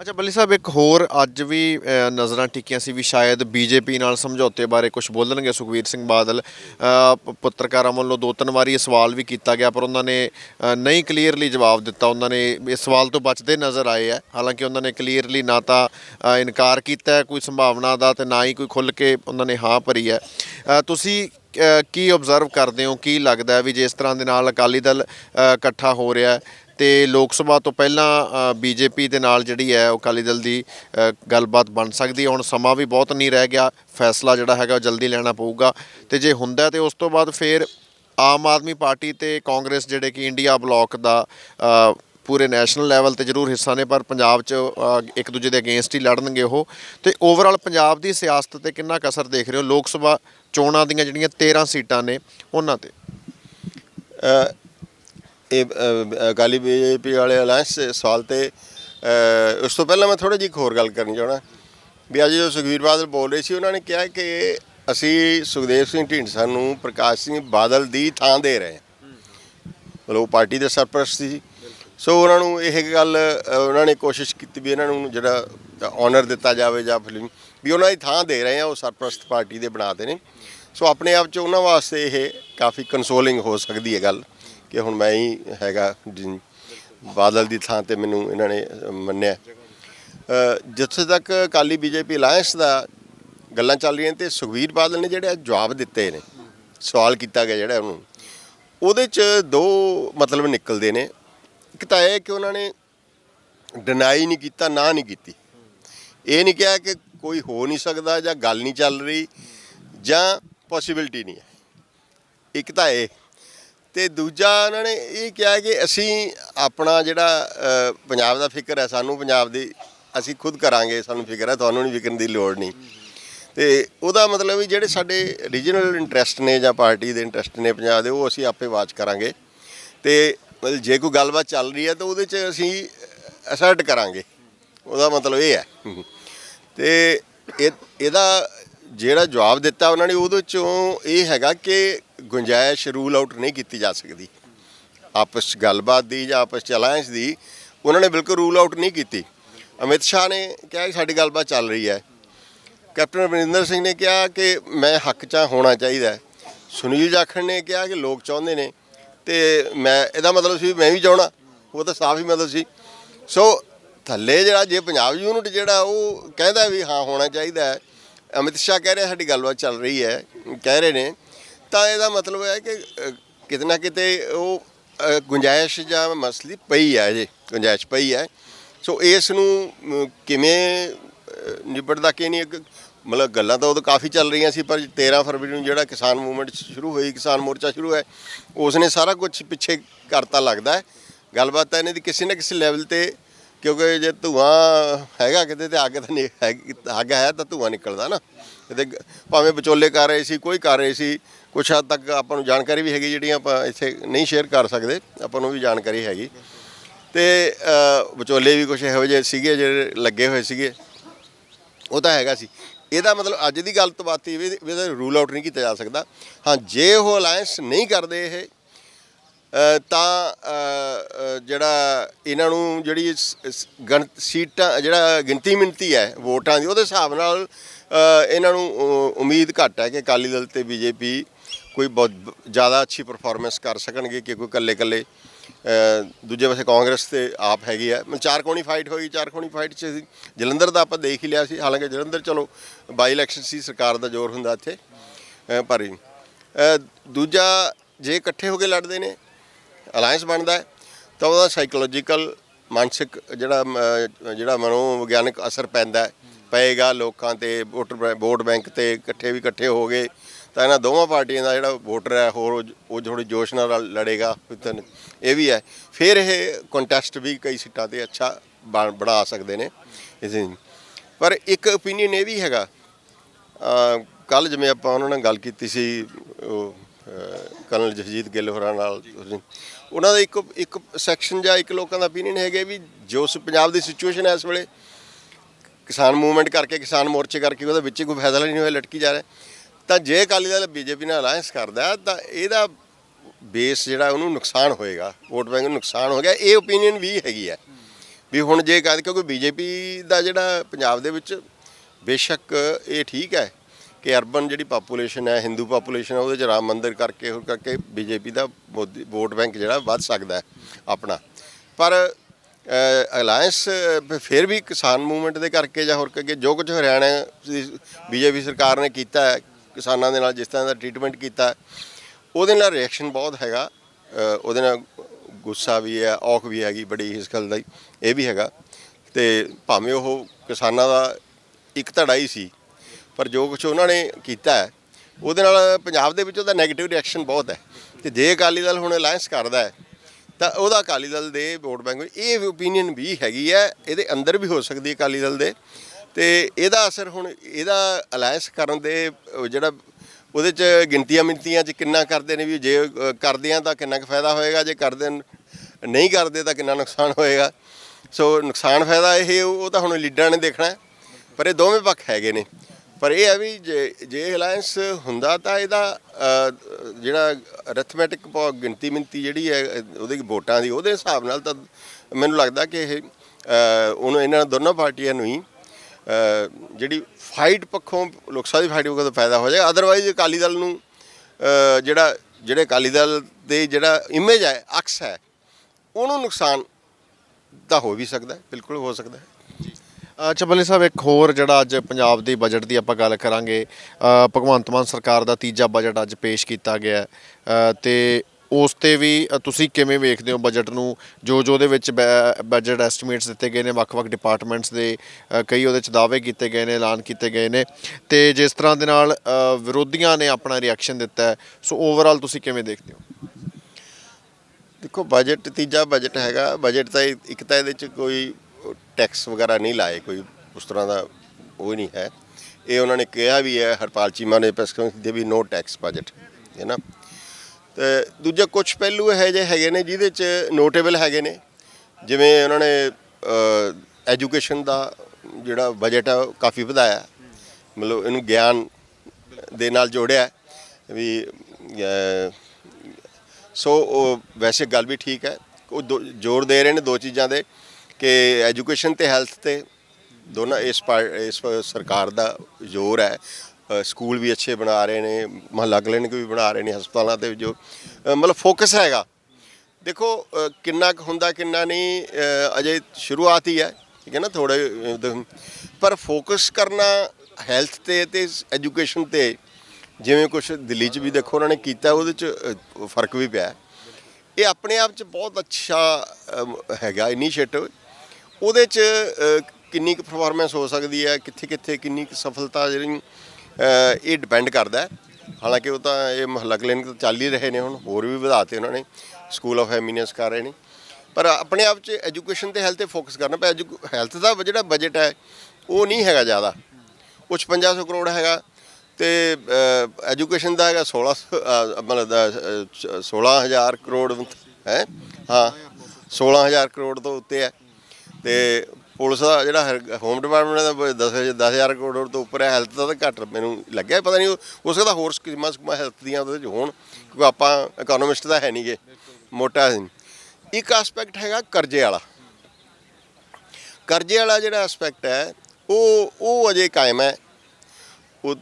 ਅੱਛਾ ਬੱਲੀ ਸਾਹਿਬ ਇੱਕ ਹੋਰ ਅੱਜ ਵੀ ਅ, ਨਜ਼ਰਾਂ ਟਿਕੀਆਂ ਸੀ ਵੀ ਸ਼ਾਇਦ ਬੀਜੇਪੀ ਨਾਲ ਸਮਝੌਤੇ ਬਾਰੇ ਕੁਝ ਬੋਲਣਗੇ ਸੁਖਵੀਰ ਸਿੰਘ ਬਾਦਲ। ਅ, ਪ- ਪੱਤਰਕਾਰਾਂ ਵੱਲੋਂ ਦੋ ਤਿੰਨ ਵਾਰੀ ਇਹ ਸਵਾਲ ਵੀ ਕੀਤਾ ਗਿਆ ਪਰ ਉਹਨਾਂ ਨੇ ਅ, ਨਹੀਂ ਕਲੀਅਰਲੀ ਜਵਾਬ ਦਿੱਤਾ। ਉਹਨਾਂ ਨੇ ਇਸ ਸਵਾਲ ਤੋਂ ਬਚਦੇ ਨਜ਼ਰ ਆਏ ਆ। ਹਾਲਾਂਕਿ ਉਹਨਾਂ ਨੇ ਕਲੀਅਰਲੀ ਨਾ ਤਾਂ ਅ, ਇਨਕਾਰ ਕੀਤਾ ਹੈ ਕੋਈ ਸੰਭਾਵਨਾ ਦਾ ਤੇ ਨਾ ਹੀ ਕੋਈ ਖੁੱਲ ਕੇ ਉਹਨਾਂ ਨੇ ਹਾਂ ਭਰੀ ਹੈ। ਅ, ਤੁਸੀਂ ਅ, ਕੀ ਆਬਜ਼ਰਵ ਕਰਦੇ ਹੋ? ਕੀ ਲੱਗਦਾ ਹੈ ਵੀ ਜਿਸ ਤਰ੍ਹਾਂ ਦੇ ਨਾਲ ਅਕਾਲੀ ਦਲ ਅ, ਇਕੱਠਾ ਹੋ ਰਿਹਾ ਹੈ? ਤੇ ਲੋਕ ਸਭਾ ਤੋਂ ਪਹਿਲਾਂ ਬੀਜੇਪੀ ਦੇ ਨਾਲ ਜਿਹੜੀ ਹੈ ਉਹ ਅਕਾਲੀ ਦਲ ਦੀ ਗੱਲਬਾਤ ਬਣ ਸਕਦੀ ਹੈ। ਹੁਣ ਸਮਾਂ ਵੀ ਬਹੁਤ ਨਹੀਂ ਰਹਿ ਗਿਆ। ਫੈਸਲਾ ਜਿਹੜਾ ਹੈਗਾ ਉਹ ਜਲਦੀ ਲੈਣਾ ਪਊਗਾ। ਤੇ ਜੇ ਹੁੰਦਾ ਤੇ ਉਸ ਤੋਂ ਬਾਅਦ ਫਿਰ ਆਮ ਆਦਮੀ ਪਾਰਟੀ ਤੇ ਕਾਂਗਰਸ ਜਿਹੜੇ ਕਿ ਇੰਡੀਆ ਬਲਾਕ ਦਾ ਪੂਰੇ ਨੈਸ਼ਨਲ ਲੈਵਲ ਤੇ ਜ਼ਰੂਰ ਹਿੱਸਾ ਨੇ, ਪਰ ਪੰਜਾਬ 'ਚ ਇੱਕ ਦੂਜੇ ਦੇ ਅਗੇਂਸਟ ਹੀ ਲੜਨਗੇ ਉਹ। ਤੇ ਓਵਰਆਲ ਪੰਜਾਬ ਦੀ ਸਿਆਸਤ ਤੇ ਕਿੰਨਾ ਕੁ ਅਸਰ ਦੇਖ ਰਹੇ ਹੋ? ਲੋਕ ਸਭਾ ਚੋਣਾਂ ਦੀਆਂ ਜਿਹੜੀਆਂ 13 ਸੀਟਾਂ ਨੇ, ਉਹਨਾਂ ਤੇ। ਇਹ ਅ, ਅਕਾਲੀ ਬੀਜੇਪੀ ਵਾਲੇ ਅਲਾਈਅੰਸ ਸਵਾਲ ਤੇ ਉਸ ਤੋਂ ਪਹਿਲਾਂ ਮੈਂ ਥੋੜਾ ਜਿਹੀ ਇੱਕ ਹੋਰ ਗੱਲ ਕਰਨੀ ਚਾਹਣਾ ਵੀ ਅੱਜ ਜੋ ਸੁਖਵੀਰ ਬਾਦਲ ਬੋਲ ਰਹੇ ਸੀ ਉਹਨਾਂ ਨੇ ਕਿਹਾ ਕਿ ਅਸੀਂ ਸੁਖਦੇਵ ਸਿੰਘ ਢੀਂਡਸਾ ਨੂੰ ਪ੍ਰਕਾਸ਼ ਸਿੰਘ ਬਾਦਲ ਦੀ ਥਾਂ ਦੇ ਰਹੇ ਹਾਂ। ਮਤਲਬ ਉਹ ਪਾਰਟੀ ਦੇ ਸਰਪ੍ਰਸਤ ਸੀ। ਸੋ ਉਹਨਾਂ ਨੂੰ ਇਹ ਗੱਲ ਉਹਨਾਂ ਨੇ ਕੋਸ਼ਿਸ਼ ਕੀਤੀ ਵੀ ਇਹਨਾਂ ਨੂੰ ਜਿਹੜਾ ਆਨਰ ਦਿੱਤਾ ਜਾਵੇ ਜਾਂ ਫਿਲਮ ਵੀ ਉਹਨਾਂ ਦੀ ਥਾਂ ਦੇ ਰਹੇ ਆ ਉਹ ਸਰਪ੍ਰਸਤ ਪਾਰਟੀ ਦੇ ਬਣਾਤੇ ਨੇ ਸੋ ਆਪਣੇ ਆਪ 'ਚ ਉਹਨਾਂ ਵਾਸਤੇ ਇਹ ਕਾਫੀ ਕੰਸੋਲਿੰਗ ਹੋ ਸਕਦੀ ਹੈ ਗੱਲ। ਕਿ ਹੁਣ ਮੈਂ ਹੀ ਹੈਗਾ ਜਿ- ਬਾਦਲ ਦੀ ਥਾਂ ਤੇ ਮੈਨੂੰ ਇਹਨਾਂ ਨੇ ਅ, ਮੰਨਿਆ। ਅ, ਜਿੱਥੇ ਤੱਕ ਅਕਾਲੀ ਬੀਜੇਪੀ ਅਲਾਇੰਸ ਦਾ ਗੱਲਾਂ ਚੱਲ ਰਹੀਆਂ ਤੇ ਸੁਖਵੀਰ ਬਾਦਲ ਨੇ ਜਿਹੜੇ ਜਵਾਬ ਦਿੱਤੇ ਨੇ ਸਵਾਲ ਕੀਤਾ ਗਿਆ ਜਿਹੜਾ ਉਹਨੂੰ। ਉਹਦੇ 'ਚ ਦੋ ਮਤਲਬ ਨਿਕਲਦੇ ਨੇ। ਇੱਕ ਤਾਂ ਇਹ ਕਿ ਉਹਨਾਂ ਨੇ ਡਿਨਾਈ ਨਹੀਂ ਕੀਤਾ ਨਾ ਨਹੀਂ ਕੀਤੀ। ਇਹ ਨਹੀਂ ਕਿਹਾ ਕਿ ਕੋਈ ਹੋ ਨਹੀਂ ਸਕਦਾ ਜਾਂ ਗੱਲ ਨਹੀਂ ਚੱਲ ਰਹੀ ਜਾਂ ਪੋਸਿਬਿਲਿਟੀ ਨਹੀਂ ਹੈ। ਇੱਕ ਤਾਂ ਇਹ। ਤੇ ਦੂਜਾ ਉਹਨਾਂ ਨੇ ਇਹ ਕਿਹਾ ਕਿ ਅਸੀਂ ਆਪਣਾ ਜਿਹੜਾ ਪੰਜਾਬ ਦਾ ਫਿਕਰ ਹੈ, ਸਾਨੂੰ ਪੰਜਾਬ ਦੀ ਅਸੀਂ ਖੁਦ ਕਰਾਂਗੇ, ਸਾਨੂੰ ਫਿਕਰ ਹੈ, ਤੁਹਾਨੂੰ ਨਹੀਂ ਫਿਕਰਨ ਦੀ ਲੋੜ ਨਹੀਂ। ਤੇ ਉਹਦਾ ਮਤਲਬ ਵੀ ਜਿਹੜੇ ਸਾਡੇ ਰੀਜਨਲ ਇੰਟਰਸਟ ਨੇ ਜਾਂ ਪਾਰਟੀ ਦੇ ਇੰਟਰਸਟ ਨੇ ਪੰਜਾਬ ਦੇ, ਉਹ ਅਸੀਂ ਆਪੇ ਵਾਚ ਕਰਾਂਗੇ। ਤੇ ਮਤਲਬ ਜੇ ਕੋਈ ਗੱਲਬਾਤ ਚੱਲ ਰਹੀ ਹੈ, ਤਾਂ ਉਹਦੇ 'ਚ ਅਸੀਂ ਅਸਰਟ ਕਰਾਂਗੇ। ਉਹਦਾ ਮਤਲਬ ਇਹ ਹੈ। ਤੇ ਇਹਦਾ ਜਿਹੜਾ ਜਵਾਬ ਦਿੱਤਾ ਉਹਨਾਂ ਨੇ, ਉਹਦੇ ਚੋਂ ਇਹ ਹੈਗਾ ਕਿ ਗੁੰਜਾਇਸ਼ ਰੂਲ ਆਊਟ ਨਹੀਂ ਕੀਤੀ ਜਾ ਸਕਦੀ। ਆਪਸ 'ਚ ਗੱਲਬਾਤ ਦੀ ਜਾਂ ਆਪਸ 'ਚ ਅਲਾਇੰਸ ਦੀ, ਉਹਨਾਂ ਨੇ ਬਿਲਕੁਲ ਰੂਲ ਆਊਟ ਨਹੀਂ ਕੀਤੀ। ਅਮਿਤ ਸ਼ਾਹ ਨੇ ਕਿਹਾ ਕਿ ਸਾਡੀ ਗੱਲਬਾਤ ਚੱਲ ਰਹੀ ਹੈ। ਕੈਪਟਨ ਅਮਰਿੰਦਰ ਸਿੰਘ ਨੇ ਕਿਹਾ ਕਿ ਮੈਂ ਹੱਕ 'ਚ ਹੋਣਾ ਚਾਹੀਦਾ ਸੁਨੀਲ ਜਾਖੜ ਨੇ ਕਿਹਾ ਕਿ ਲੋਕ ਚਾਹੁੰਦੇ ਨੇ ਤੇ ਮੈਂ ਇਹਦਾ ਮਤਲਬ ਸੀ ਵੀ ਮੈਂ ਵੀ ਚਾਹਣਾ ਉਹ ਤਾਂ ਸਾਫ਼ ਹੀ ਮਤਲਬ ਸੀ। ਸੋ ਥੱਲੇ ਜਿਹੜਾ ਜੇ ਪੰਜਾਬ ਯੂਨਿਟ ਜਿਹੜਾ ਉਹ ਕਹਿੰਦਾ ਵੀ ਹਾਂ, ਹੋਣਾ ਚਾਹੀਦਾ ਹੈ। ਅਮਿਤ ਸ਼ਾਹ ਕਹਿ ਰਿਹਾ ਸਾਡੀ ਗੱਲਬਾਤ ਚੱਲ ਰਹੀ ਹੈ, ਕਹਿ ਰਹੇ ਨੇ। ਤਾਂ ਇਹਦਾ ਮਤਲਬ ਹੈ ਕਿ ਅ, ਕਿਤੇ ਨਾ ਕਿਤੇ ਉਹ ਅ, ਗੁੰਜਾਇਸ਼ ਜਾਂ ਮਸਲੀ ਪਈ ਹੈ ਜੇ ਗੁੰਜਾਇਸ਼ ਪਈ ਹੈ ਸੋ ਇਸ ਨੂੰ ਅ, ਕਿਵੇਂ ਅ, ਨਿਬੜਦਾ ਕਿ ਨਹੀਂ ਇੱਕ ਮਤਲਬ ਗੱਲਾਂ ਤਾਂ ਉਦੋਂ ਕਾਫੀ ਚੱਲ ਰਹੀਆਂ ਸੀ ਪਰ 13 ਫਰਵਰੀ ਨੂੰ ਜਿਹੜਾ ਕਿਸਾਨ ਮੂਵਮੈਂਟ ਸ਼ੁਰੂ ਹੋਈ ਕਿਸਾਨ ਮੋਰਚਾ ਸ਼ੁਰੂ ਹੈ ਉਸ ਨੇ ਸਾਰਾ ਕੁਝ ਪਿੱਛੇ ਕਰਤਾ ਲੱਗਦਾ ਹੈ। ਗੱਲਬਾਤ ਤਾਂ ਇਹਨਾਂ ਦੀ ਕਿਸੇ ਨਾ ਕਿਸੇ ਲੈਵਲ ਤੇ ਕਿਉਂਕਿ ਜੇ ਧੂਆਂ ਹੈਗਾ ਕਿਤੇ ਤੇ ਅੱਗ ਤਾਂ ਨਹੀਂ ਹੈਗੀ ਅੱਗ ਹੈ ਤਾਂ ਧੂਆਂ ਨਿਕਲਦਾ ਨਾ। ਕਿਤੇ ਗ- ਭਾਵੇਂ ਵਿਚੋਲੇ ਕਰ ਰਹੇ ਸੀ ਕੋਈ ਕਰ ਰਹੇ ਸੀ ਕੁਛ ਹੱਦ ਤੱਕ ਆਪਾਂ ਨੂੰ ਜਾਣਕਾਰੀ ਵੀ ਹੈਗੀ ਜਿਹੜੀਆਂ ਆਪਾਂ ਇੱਥੇ ਨਹੀਂ ਸ਼ੇਅਰ ਕਰ ਸਕਦੇ, ਆਪਾਂ ਨੂੰ ਵੀ ਜਾਣਕਾਰੀ ਹੈਗੀ। ਤੇ ਵਿਚੋਲੇ ਵੀ ਕੁਝ ਇਹੋ ਜਿਹੇ ਸੀਗੇ ਜਿਹੜੇ ਲੱਗੇ ਹੋਏ ਸੀਗੇ। ਉਹ ਤਾਂ ਹੈਗਾ ਸੀ। ਇਹਦਾ ਮਤਲਬ ਅੱਜ ਦੀ ਗੱਲ ਤੋਂ ਬਾਅਦ ਇਹ ਇਹਦਾ ਰੂਲ ਆਊਟ ਨਹੀਂ ਕੀਤਾ ਜਾ ਸਕਦਾ। ਹਾਂ, ਜੇ ਉਹ ਅਲਾਈਅੰਸ ਨਹੀਂ ਕਰਦੇ ਇਹ ਤਾਂ ਜਿਹੜਾ ਇਹਨਾਂ ਨੂੰ ਜਿਹੜੀ ਸ- ਗਣ, ਸੀਟਾਂ, ਜਿਹੜਾ ਗਿਣਤੀ ਮਿੰਤੀ ਹੈ ਵੋਟਾਂ ਦੀ, ਉਹਦੇ ਹਿਸਾਬ ਨਾਲ ਇਹਨਾਂ ਨੂੰ ਉਮੀਦ ਘੱਟ ਹੈ ਕਿ ਅਕਾਲੀ ਦਲ ਤੇ ਬੀਜੇਪੀ ਕੋਈ ਬਹੁਤ ਜ਼ਿਆਦਾ ਅੱਛੀ ਪਰਫਾਰਮੈਂਸ ਕਰ ਸਕਣਗੇ ਕਿ ਕੋਈ ਇਕੱਲੇ ਇਕੱਲੇ ਦੂਜੇ ਪਾਸੇ ਕਾਂਗਰਸ ਤੇ ਆਪ ਹੈਗੀ ਹੈ ਮਤਲਬ ਚਾਰ ਕੋਣੀ ਫਾਈਟ ਹੋਈ ਚਾਰ ਕੋਣੀ ਫਾਈਟ 'ਚ ਅਸੀਂ ਜਲੰਧਰ ਦਾ ਆਪਾਂ ਦੇਖ ਹੀ ਲਿਆ ਸੀ। ਹਾਲਾਂਕਿ ਜਲੰਧਰ ਚਲੋ ਬਾਈ ਇਲੈਕਸ਼ਨ ਸੀ ਸਰਕਾਰ ਦਾ ਜ਼ੋਰ ਹੁੰਦਾ ਇੱਥੇ। ਪਰ ਦੂਜਾ ਜੇ ਇਕੱਠੇ ਹੋ ਕੇ ਲੜਦੇ ਨੇ ਅਲਾਈਅੰਸ ਬਣਦਾ ਤਾਂ ਉਹਦਾ ਸਾਈਕੋਲੋਜੀਕਲ ਮਾਨਸਿਕ ਜਿਹੜਾ ਅ, ਜਿਹੜਾ ਮਨੋਵਿਗਿਆਨਕ ਅਸਰ ਪੈਂਦਾ ਪਏਗਾ ਲੋਕਾਂ ਤੇ ਵੋਟਰ ਬੈ- ਵੋਟ ਬੈਂਕ ਤੇ ਇਕੱਠੇ ਵੀ ਇਕੱਠੇ ਹੋ ਗਏ। ਤਾਂ ਇਹਨਾਂ ਦੋਵਾਂ ਪਾਰਟੀਆਂ ਦਾ ਜਿਹੜਾ ਵੋਟਰ ਹੈ ਹੋਰ ਉਹ- ਉਹ ਥੋੜੀ ਜੋਸ਼ ਨਾਲ ਲੜੇਗਾ ਇਹ ਵੀ ਹੈ। ਫਿਰ ਇਹ ਕੰਟੈਸਟ ਵੀ ਕਈ ਸੀਟਾਂ ਤੇ ਅੱਛਾ ਬਣ- ਬਣਾ ਸਕਦੇ ਨੇ ਇਸ ਪਰ ਇੱਕ ਓਪੀਨੀਅਨ ਇਹ ਵੀ ਹੈਗਾ ਕੱਲ ਜਿਵੇਂ ਆਪਾਂ ਉਹਨਾਂ ਨਾਲ ਗੱਲ ਕੀਤੀ ਸੀ ਉਹ ਅਹ, ਕਰਨਲ ਜਸਜੀਤ ਗਿੱਲ ਹੋਰਾਂ ਨਾਲ ਉਹਨਾਂ ਦਾ ਇੱਕ ਇੱਕ ਸੈਕਸ਼ਨ ਜਾਂ ਇੱਕ ਲੋਕਾਂ ਦਾ ਓਪੀਨੀਅਨ ਹੈਗਾ ਵੀ ਜੋ ਸ- ਪੰਜਾਬ ਦੀ ਸਿਚੁਏਸ਼ਨ ਹੈ ਇਸ ਵੇਲੇ ਕਿਸਾਨ ਮੂਵਮੈਂਟ ਕਰਕੇ ਕਿਸਾਨ ਮੋਰਚੇ ਕਰਕੇ ਉਹਦੇ ਵਿੱਚ ਕੋਈ ਫਾਇਦਾ ਨਹੀਂ ਹੋਇਆ ਲਟਕੀ ਜਾ ਰਿਹਾ। ਤਾਂ ਜੇ ਅਕਾਲੀ ਦਲ ਬੀਜੇਪੀ ਨਾਲ ਅਲਾਈਅੰਸ ਕਰਦਾ ਤਾਂ ਇਹਦਾ ਬੇਸ ਜਿਹੜਾ ਉਹਨੂੰ ਨੁਕਸਾਨ ਹੋਏਗਾ ਵੋਟ ਬੈਂਕ ਨੂੰ ਨੁਕਸਾਨ ਹੋ ਗਿਆ, ਇਹ ਓਪੀਨੀਅਨ ਵੀ ਹੈਗੀ ਹੈ। ਵੀ ਹੁਣ ਜੇ ਕਰ ਕਿਉਂਕਿ ਬੀਜੇਪੀ ਦਾ ਜਿਹੜਾ ਪੰਜਾਬ ਦੇ ਵਿੱਚ ਬੇਸ਼ੱਕ ਇਹ ਠੀਕ ਹੈ ਕਿ ਅਰਬਨ ਜਿਹੜੀ ਪਾਪੂਲੇਸ਼ਨ ਹੈ ਹਿੰਦੂ ਪਾਪੂਲੇਸ਼ਨ ਹੈ, ਉਹਦੇ ਚ ਰਾਮ ਮੰਦਿਰ ਕਰਕੇ, ਹੋਰ ਕਰਕੇ ਬੀਜੇਪੀ ਦਾ ਮੋਦੀ ਵੋਟ ਬੈਂਕ ਜਿਹੜਾ ਵੱਧ ਸਕਦਾ ਹੈ ਆਪਣਾ। ਪਰ ਅਲਾਈਅੰਸ ਫਿਰ ਵੀ ਕਿਸਾਨ ਮੂਵਮੈਂਟ ਦੇ ਕਰਕੇ ਜਾਂ ਹੋਰ ਕਰਕੇ ਜੋ ਕੁਝ ਹਰਿਆਣਾ ਬੀਜੇਪੀ ਸਰਕਾਰ ਨੇ ਕੀਤਾ ਹੈ ਕਿਸਾਨਾਂ ਦੇ ਨਾਲ ਜਿਸ ਤਰ੍ਹਾਂ ਦਾ ਟ੍ਰੀਟਮੈਂਟ ਕੀਤਾ, ਉਹਦੇ ਨਾਲ ਰਿਐਕਸ਼ਨ ਬਹੁਤ ਹੈਗਾ। ਉਹਦੇ ਨਾਲ ਗੁੱਸਾ ਵੀ ਹੈ, ਔਖ ਵੀ ਹੈਗੀ ਬੜੀ ਇਸ ਗੱਲ ਦਾ ਇਹ ਵੀ ਹੈਗਾ। ਤੇ ਭਾਵੇਂ ਉਹ ਕਿਸਾਨਾਂ ਦਾ ਇੱਕ ਧੜਾ ਹੀ ਸੀ, ਪਰ ਜੋ ਕੁਝ ਉਹਨਾਂ ਨੇ ਕੀਤਾ ਹੈ, ਉਹਦੇ ਨਾਲ ਪੰਜਾਬ ਦੇ ਵਿੱਚ ਉਹਦਾ 네ਗੇਟਿਵ ਰਿਐਕਸ਼ਨ ਬਹੁਤ ਹੈ। ਤੇ ਜੇ ਅਕਾਲੀ ਦਲ ਹੁਣ ਅਲਾਈਅੰਸ ਕਰਦਾ ਹੈ, ਤਾਂ ਉਹਦਾ ਅਕਾਲੀ ਦਲ ਦੇ ਵੋਟ ਬੈਂਕ ਵਿੱਚ ਇਹ ਓਪੀਨੀਅਨ ਵੀ ਹੈਗੀ ਹੈ, ਇਹਦੇ ਅੰਦਰ ਵੀ ਹੋ ਸਕਦੀ ਹੈ ਅਕਾਲੀ ਦਲ ਦੇ। ਤੇ ਇਹਦਾ ਅਸਰ ਹੁਣ ਇਹਦਾ ਅਲਾਇੰਸ ਕਰਨ ਦੇ ਜਿਹੜਾ ਉਹਦੇ ਚ ਗਿਣਤੀਆਂ ਮਿੰਤੀਆਂ ਚ ਕਿੰਨਾ ਕਰਦੇ ਨੇ ਵੀ ਜੇ ਕਰਦੇ ਆ ਤਾਂ ਕਿੰਨਾ ਕੁ ਫਾਇਦਾ ਹੋਏਗਾ ਜੇ ਕਰਦੇ ਨਹੀਂ ਕਰਦੇ ਤਾਂ ਕਿੰਨਾ ਨੁਕਸਾਨ ਹੋਏਗਾ। ਸੋ ਨੁਕਸਾਨ ਫਾਇਦਾ ਇਹ ਉਹ ਤਾਂ ਹੁਣ ਲੀਡਰਾਂ ਨੇ ਦੇਖਣਾ ਪਰ ਇਹ ਦੋਵੇਂ ਪੱਖ ਹੈਗੇ ਨੇ। ਪਰ ਇਹ ਹੈ ਵੀ ਜੇ ਜੇ ਅਲਾਈਅੰਸ ਹੁੰਦਾ ਤਾਂ ਇਹਦਾ ਅ, ਜਿਹੜਾ ਅਰਥਮੈਟਿਕ ਗਿਣਤੀ ਮਿੰਤੀ ਜਿਹੜੀ ਹੈ ਉਹਦੇ ਵੋਟਾਂ ਦੀ ਉਹਦੇ ਹਿਸਾਬ ਨਾਲ ਤਾਂ ਮੈਨੂੰ ਲੱਗਦਾ ਕਿ ਇਹ ਉਹਨੂੰ ਇਹਨਾਂ ਦੋਨਾਂ ਪਾਰਟੀਆਂ ਨੂੰ ਹੀ ਜਿਹੜੀ ਫਾਈਟ ਪੱਖੋਂ ਲੋਕ ਸਭਾ ਦੀ ਫਾਈਟ ਪੱਖੋਂ ਤਾਂ ਫਾਇਦਾ ਹੋ ਜਾਏਗਾ। ਅਦਰਵਾਈਜ਼ ਅਕਾਲੀ ਦਲ ਨੂੰ ਜਿਹੜਾ ਜਿਹੜੇ ਅਕਾਲੀ ਦਲ ਦੇ ਜਿਹੜਾ ਇਮੇਜ ਹੈ ਅਕਸ ਹੈ ਉਹਨੂੰ ਨੁਕਸਾਨ ਤਾਂ ਹੋ ਵੀ ਸਕਦਾ ਬਿਲਕੁਲ ਹੋ ਸਕਦਾ ਹੈ। ਅ, ਸਾਹਿਬ ਇੱਕ ਹੋਰ ਜਿਹੜਾ ਅੱਜ ਪੰਜਾਬ ਦੇ ਬਜਟ ਦੀ ਆਪਾਂ ਗੱਲ ਕਰਾਂਗੇ। ਭਗਵੰਤ ਮਾਨ ਸਰਕਾਰ ਦਾ ਤੀਜਾ ਬਜਟ ਅੱਜ ਪੇਸ਼ ਕੀਤਾ ਗਿਆ ਹੈ। ਤੇ ਉਸ ਤੇ ਵੀ ਤੁਸੀਂ ਕਿਵੇਂ ਵੇਖਦੇ ਹੋ ਬਜਟ ਨੂੰ? ਜੋ ਜੋ ਉਹਦੇ ਵਿੱਚ ਬਜਟ ਐਸਟੀਮੇਟਸ ਦਿੱਤੇ ਗਏ ਨੇ, ਵੱਖ-ਵੱਖ ਡਿਪਾਰਟਮੈਂਟਸ ਦੇ ਕਈ ਉਹਦੇ ਚ ਦਾਅਵੇ ਕੀਤੇ ਗਏ ਨੇ, ਐਲਾਨ ਕੀਤੇ ਗਏ ਨੇ। ਤੇ ਜਿਸ ਤਰ੍ਹਾਂ ਦੇ ਨਾਲ ਵਿਰੋਧੀਆਂ ਨੇ ਆਪਣਾ ਰਿਐਕਸ਼ਨ ਦਿੱਤਾ ਸੋ ਓਵਰਆਲ ਤੁਸੀਂ ਕਿਵੇਂ ਦੇਖਦੇ ਹੋ? ਦੇਖੋ ਬਜਟ ਤੀਜਾ ਬਜਟ ਹੈਗਾ। ਬਜਟ ਤਾਂ ਇਹ- ਇੱਕ ਤਾਂ ਇਹਦੇ ਚ ਕੋਈ ਟੈਕਸ ਵਗੈਰਾ ਨਹੀਂ ਲਾਏ, ਕੋਈ ਉਸ ਤਰ੍ਹਾਂ ਦਾ ਉਹ ਨਹੀਂ ਹੈ। ਇਹ ਉਹਨਾਂ ਨੇ ਕਿਹਾ ਵੀ ਹੈ, ਹਰਪਾਲ ਚੀਮਾ ਨੇ ਪ੍ਰੈਸ ਕਾਨਫਰੰਸ ਦੇ ਵੀ ਨੋ ਟੈਕਸ ਬਜਟ ਹੈ ਨਾ? ਤੇ ਦੂਜਾ ਕੁਝ ਪਹਿਲੂ ਇਹੋ ਜਿਹੇ ਹੈਗੇ ਨੇ ਜਿਹਦੇ ਚ ਨੋਟੇਬਲ ਹੈਗੇ ਨੇ। ਜਿਵੇਂ ਉਹਨਾਂ ਨੇ ਐਜੂਕੇਸ਼ਨ ਦਾ ਜਿਹੜਾ ਬਜਟ ਹੈ ਉਹ ਕਾਫੀ ਵਧਾਇਆ। ਮਤਲਬ ਇਹਨੂੰ ਗਿਆਨ ਦੇ ਨਾਲ ਜੋੜਿਆ। ਵੀ ਸੋ, ਉਹ ਵੈਸੇ ਗੱਲ ਵੀ ਠੀਕ ਹੈ। ਉਹ ਦੋ- ਜ਼ੋਰ ਦੇ ਰਹੇ ਨੇ ਦੋ ਚੀਜ਼ਾਂ ਦੇ ਕਿ ਐਜੂਕੇਸ਼ਨ ਤੇ ਹੈਲਥ ਤੇ ਦੋਨਾਂ ਇਸ ਪਾਰ- ਇਸ ਸਰਕਾਰ ਦਾ ਜ਼ੋਰ ਹੈ। ਸਕੂਲ ਵੀ ਅੱਛੇ ਬਣਾ ਰਹੇ ਨੇ, ਮਹੱਲਾ ਕਲੀਨਿਕ ਵੀ ਬਣਾ ਰਹੇ ਨੇ, ਹਸਪਤਾਲਾਂ ਤੇ ਜੋ ਮਤਲਬ ਫੋਕਸ ਹੈਗਾ। ਦੇਖੋ ਕਿੰਨਾ ਕੁ ਹੁੰਦਾ, ਕਿੰਨਾ ਨਹੀਂ ਅਜੇ ਸ਼ੁਰੂਆਤ ਹੀ ਹੈ, ਠੀਕ ਹੈ ਨਾ ਥੋੜੇ ਪਰ ਫੋਕਸ ਕਰਨਾ ਹੈਲਥ ਤੇ ਤੇ ਐਜੂਕੇਸ਼ਨ ਤੇ, ਜਿਵੇਂ ਕੁਝ ਦਿੱਲੀ 'ਚ ਵੀ ਦੇਖੋ, ਉਹਨਾਂ ਨੇ ਕੀਤਾ, ਉਹਦੇ 'ਚ ਫ਼ਰਕ ਵੀ ਪਿਆ। ਇਹ ਆਪਣੇ ਆਪ 'ਚ ਬਹੁਤ ਅੱਛਾ ਹੈਗਾ ਇਨੀਸ਼ੀਏਟਿਵ ਉਹਦੇ 'ਚ ਕਿੰਨੀ ਕੁ ਪਰਫਾਰਮੈਂਸ ਹੋ ਸਕਦੀ ਹੈ ਕਿੱਥੇ ਕਿੱਥੇ ਕਿੰਨੀ ਕੁ ਸਫਲਤਾ ਜਿਹੜੀ ਇਹ ਡਿਪੈਂਡ ਕਰਦਾ ਹਾਲਾਂਕਿ ਉਹ ਤਾਂ ਇਹ ਮਹੱਲਾ ਕਲੀਨਿਕ ਤਾਂ ਚੱਲ ਹੀ ਰਹੇ ਨੇ ਹੁਣ ਹੋਰ ਵੀ ਵਧਾਤੇ ਉਹਨਾਂ ਨੇ ਸਕੂਲ ਆਫ ਐਮੀਨੈਂਸ ਕਰ ਰਹੇ ਨੇ। ਪਰ ਆਪਣੇ ਆਪ 'ਚ ਐਜੂਕੇਸ਼ਨ ਤੇ ਹੈਲਥ ਤੇ ਫੋਕਸ ਕਰਨਾ ਪਿਆ। ਹੈਲਥ ਦਾ ਜਿਹੜਾ ਬਜਟ ਹੈ ਉਹ ਨਹੀਂ ਹੈਗਾ ਜ਼ਿਆਦਾ। ਉਹ 5500 ਕਰੋੜ ਹੈਗਾ ਤੇ ਐਜੂਕੇਸ਼ਨ ਦਾ ਹੈਗਾ 16 ਅ, ਮਤਲਬ ਦਾ, ਅ, 16000 ਕਰੋੜ ਹੈ? ਹਾਂ 16000 ਕਰੋੜ ਤੋਂ ਉੱਤੇ ਹੈ। ਤੇ ਪੁਲਿਸ ਦਾ ਜਿਹੜਾ ਹੋਮ ਡਿਪਾਰਟਮੈਂਟ ਦਾ 10 10000 ਕਰੋੜ ਤੋਂ ਉੱਪਰ ਹੈ ਹੈਲਥ ਦਾ ਤਾਂ ਘੱਟ ਮੈਨੂੰ ਲੱਗਿਆ ਪਤਾ ਨਹੀਂ ਹੋ ਸਕਦਾ ਹੋਰ ਸਕੀਮਾਂ ਸਕੀਮਾਂ ਹੈਲਥ ਦੀਆਂ ਉਹਦੇ ਚ ਹੋਣ ਕਿਉਂਕਿ ਆਪਾਂ ਇਕਨੋਮਿਸਟ ਤਾਂ ਹੈ ਨਹੀਂਗੇ ਮੋਟਾ ਸੀ। ਇੱਕ ਐਸਪੈਕਟ ਹੈਗਾ ਕਰਜ਼ੇ ਵਾਲਾ। ਕਰਜ਼ੇ ਵਾਲਾ ਜਿਹੜਾ ਐਸਪੈਕਟ ਹੈ ਉਹ ਉਹ ਅਜੇ ਕਾਇਮ ਹੈ। ਉਹ